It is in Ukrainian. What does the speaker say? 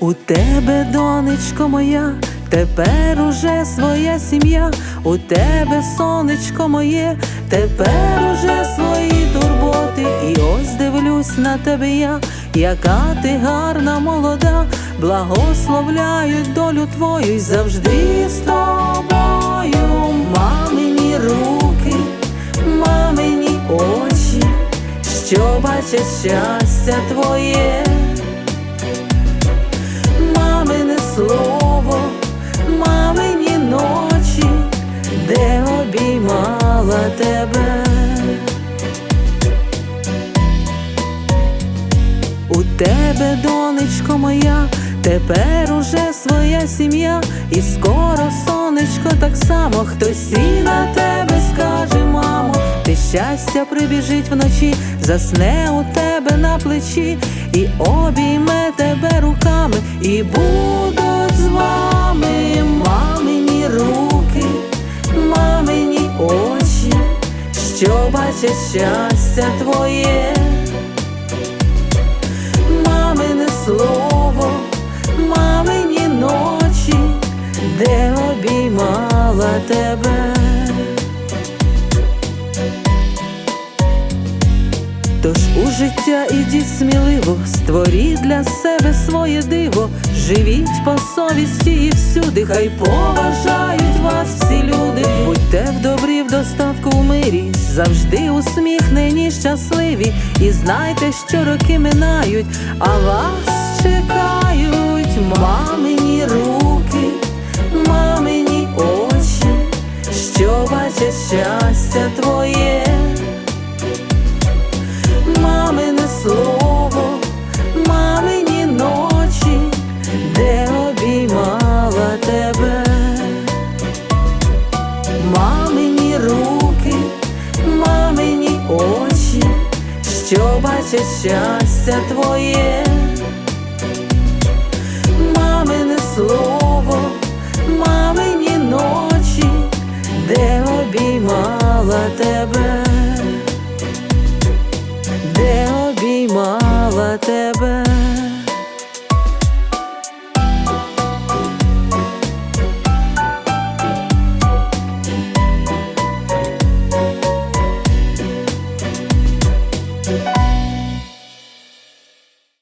У тебе, донечко моя, тепер уже своя сім'я, у тебе, сонечко моє, тепер уже свої турботи. І ось дивлюсь на тебе я, яка ти гарна, молода, благословляють долю твою і завжди з тобою, мамині руки, мамині очі, що бачать щастя твоє тебе, донечко моя, тепер уже своя сім'я, і скоро сонечко так само, хтось і на тебе скаже, мамо, ти щастя прибіжить вночі, засне у тебе на плечі, і обійме тебе руками, і будуть з вами мамині руки, мамині очі, що бачать щастя твоє обіймала тебе. Тож у життя ідіть сміливо, створіть для себе своє диво, живіть по совісті і всюди, хай поважають вас всі люди, будьте в добрі, в достатку в мирі, завжди усміхнені, щасливі, і знайте, що роки минають, а вас чекають щастя твоє. Мамине слово, мамині ночі, де обіймала тебе, мамині руки, мамині очі, що бачать щастя твоє, тебе де обіймала тебе.